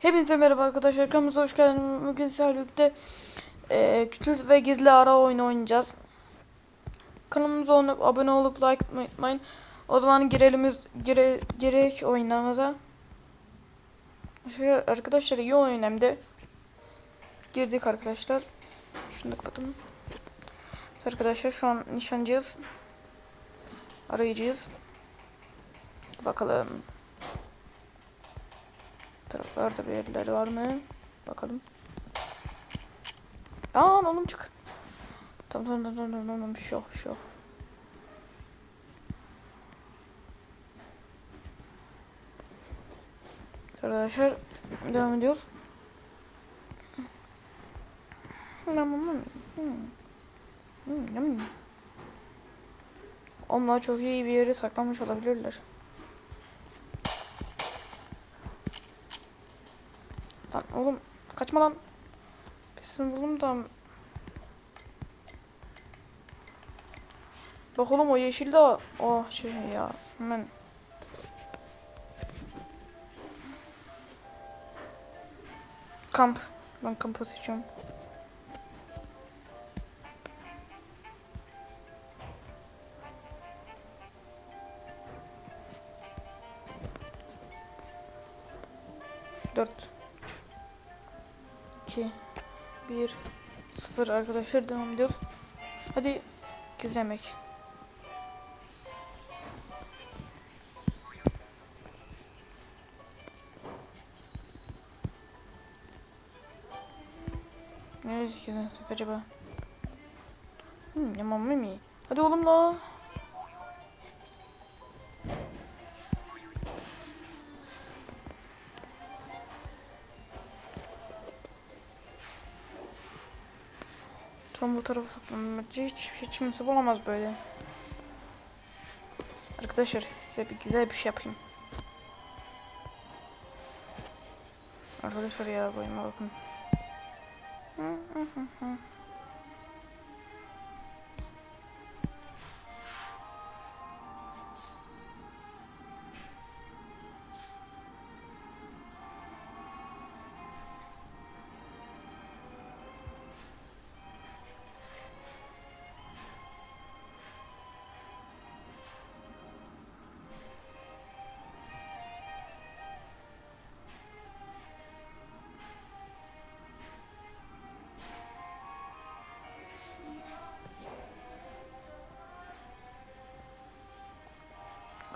Hepinize merhaba arkadaşlar. Kanalımıza hoş geldiniz. Bugün sizlerle e, küçük ve gizli ara oyunu oynayacağız. Kanalımıza olup, abone olup like atmayı unutmayın. O zaman girelim gire, girek oynamamıza. Şöyle arkadaşlar iyi oyun hem de. Girdik arkadaşlar. Şunu da kapatalım. Arkadaşlar şu an nişancıyız. Arayıcıyız. Bakalım. Taraflarda bir yerleri var mı? Bakalım. Tamam oğlum çık. Tamam tamam tamam tamam tamam bir şey yok bir şey yok. Arkadaşlar devam ediyoruz. Onlar çok iyi bir yere saklanmış olabilirler. Lan oğlum kaçma lan. Bizim bulum da. Bak oğlum o yeşil de o şey ya. Hemen. Kamp. Ben kampı seçiyorum. 1 0 arkadaşlar devam ediyoruz. Hadi gizlemek. Neresi gizlensek acaba? Hmm, yaman mı? Hadi oğlum la. Tam bu tarafa saklanmacı hiç hiç kimse bulamaz böyle. Arkadaşlar size bir güzel bir şey yapayım. Arkadaşlar ya boyuma bakın.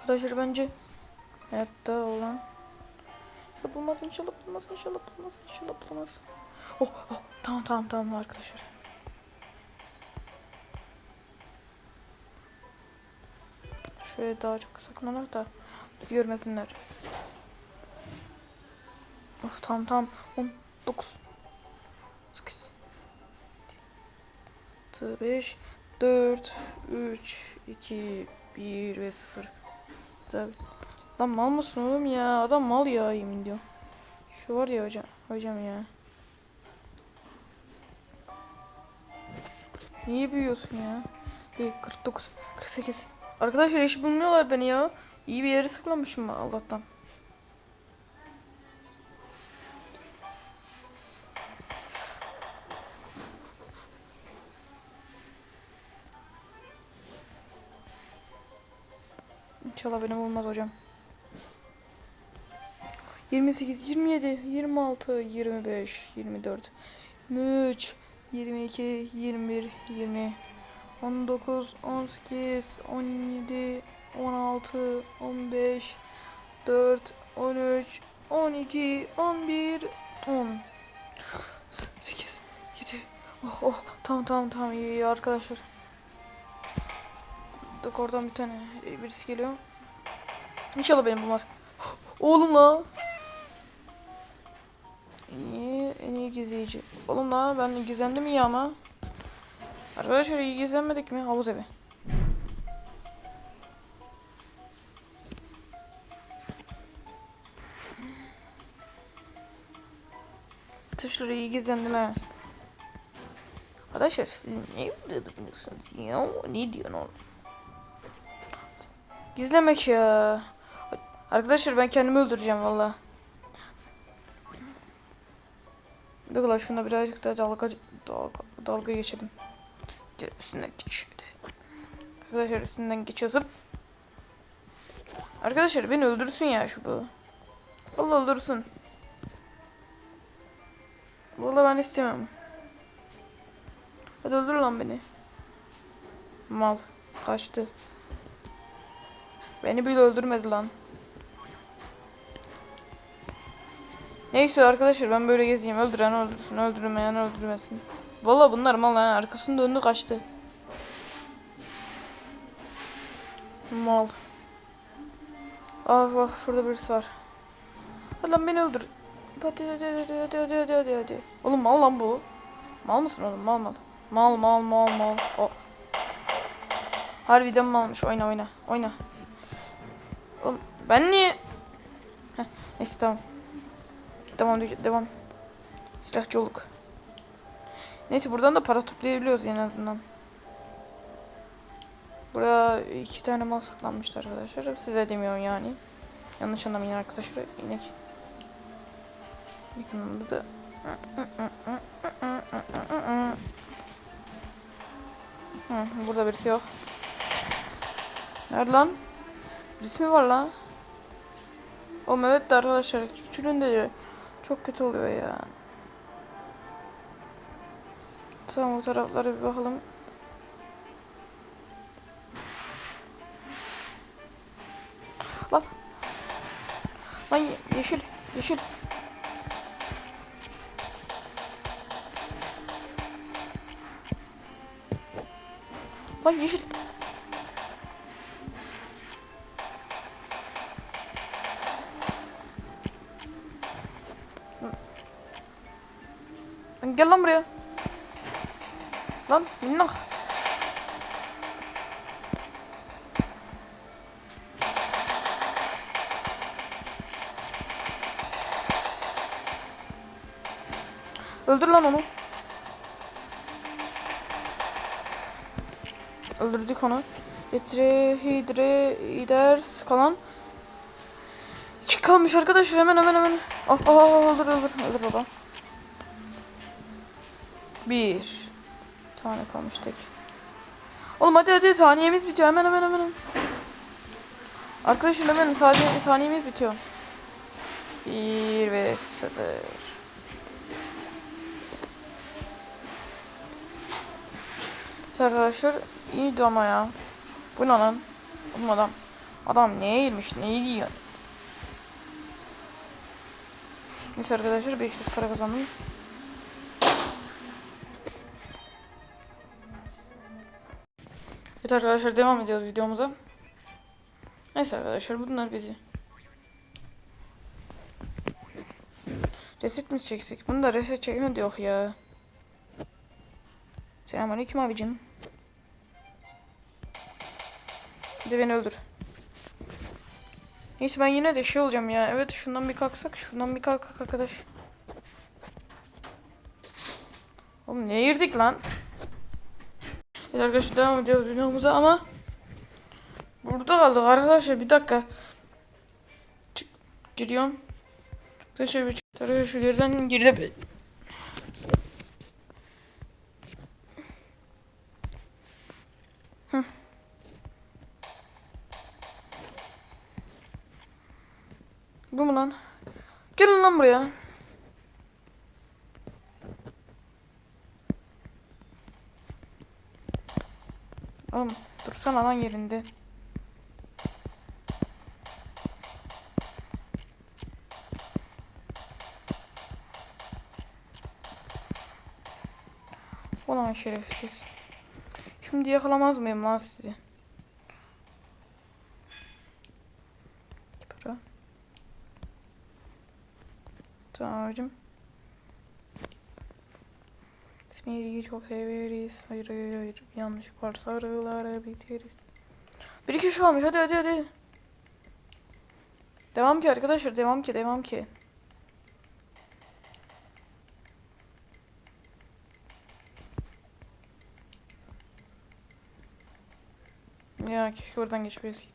Arkadaşlar bence hayatta olan inşallah bulmasın, inşallah bulmasın. Oh, oh, tamam tamam tamam arkadaşlar. Şöyle daha çok saklanır da bizi görmesinler. Of tamam tamam. 10, 9, 8, 5, 4, 3, 2, 1 ve 0. Tabii. Lan mal mısın oğlum ya? Adam mal ya yemin ediyorum. Şu var ya hocam. Hocam ya. Niye büyüyorsun ya? Bir 49, 48. Arkadaşlar hiç bulmuyorlar beni ya. İyi bir yere sıklanmışım Allah'tan. İnşallah beni bulmaz hocam. 28, 27, 26, 25, 24, 23, 22, 21, 20, 19, 18, 17, 16, 15, 4, 13, 12, 11, 10, 8, 7, oh oh tamam tamam tamam iyi, iyi arkadaşlar. Oradan bir tane birisi geliyor. İnşallah benim bulmaz. Oğlum la. İyi, en iyi gizleyici. Oğlum la ben gizlendim iyi ama. Arkadaşlar iyi gizlenmedik mi? Havuz evi. Tuşları iyi gizlendim he. Arkadaşlar siz ne diyorsunuz ya? Ne diyorsun oğlum? Gizlemek ya. Arkadaşlar ben kendimi öldüreceğim valla. Dur la şuna birazcık da dalga, dalga, dalga geçelim. Üstünden geç. Arkadaşlar üstünden geçiyorsun. Arkadaşlar beni öldürsün ya şu bu. Vallahi öldürsün. Vallahi ben istemem. Hadi öldür lan beni. Mal. Kaçtı. Beni bile öldürmedi lan. Neyse arkadaşlar ben böyle gezeyim. Öldüren öldürsün, öldürmeyen öldürmesin. Vallahi bunlar mal yani arkasını döndü kaçtı. Mal. Ah bak şurada birisi var. Lan beni öldür. Hadi hadi hadi hadi hadi hadi hadi hadi. Oğlum mal lan bu. Mal mısın oğlum mal mal. Mal mal mal mal. O. Harbiden malmış. Oyna oyna. Oyna. Oğlum ben niye? Heh, neyse tamam. Devam devam. Silahçı olduk. Neyse buradan da para toplayabiliyoruz en azından. Buraya iki tane mal saklanmıştı arkadaşlar. Size demiyorum yani. Yanlış anlamayın arkadaşlar. İnek. Adı da. Hı, burada birisi yok. Nerede lan? Birisi mi var lan? O evet de arkadaşlar küçülünde çok kötü oluyor ya. Tamam o taraflara bir bakalım. Lan. Lan ye- yeşil. Yeşil. Lan yeşil. Gel lan buraya. Lan minnak. Öldür lan onu. Öldürdük onu. Getre, hidre, iders kalan. İki kalmış arkadaşlar hemen hemen hemen. Ah ah ah, öldür öldür öldür baba. Bir tane kalmış tek. Oğlum hadi hadi saniyemiz bitiyor hemen hemen hemen. Arkadaşlar hemen saniye, saniyemiz bitiyor. Bir ve sıfır. Arkadaşlar iyiydi ama ya. Bu ne lan? Oğlum adam. Adam neye girmiş? Neyi diyor? Neyse arkadaşlar 500 para kazandım. Evet arkadaşlar devam ediyoruz videomuza. Neyse arkadaşlar bunlar bizi. Reset mi çeksek? Bunda reset çekme de yok ya. Selamünaleyküm abicim. Bir de beni öldür. Neyse ben yine de şey olacağım ya. Evet şundan bir kalksak. Şundan bir kalkak arkadaş. Oğlum ne girdik lan? Evet arkadaşlar devam ediyoruz videomuza ama Burada kaldık arkadaşlar bir dakika. Çık, giriyorum. Arkadaşlar bir çık. Arkadaşlar şu yerden girdi. Hı. Bu mu lan? Gelin lan buraya. Oğlum dursana lan yerinde. Ulan şerefsiz. Şimdi yakalamaz mıyım lan sizi? Tamam abicim. İsmiyi çok severiz. Hayır hayır hayır. Yanlış varsa arılara biteriz. Bir iki şu almış. Hadi hadi hadi. Devam ki arkadaşlar. Devam ki devam ki. Ya keşke oradan geçmeyiz.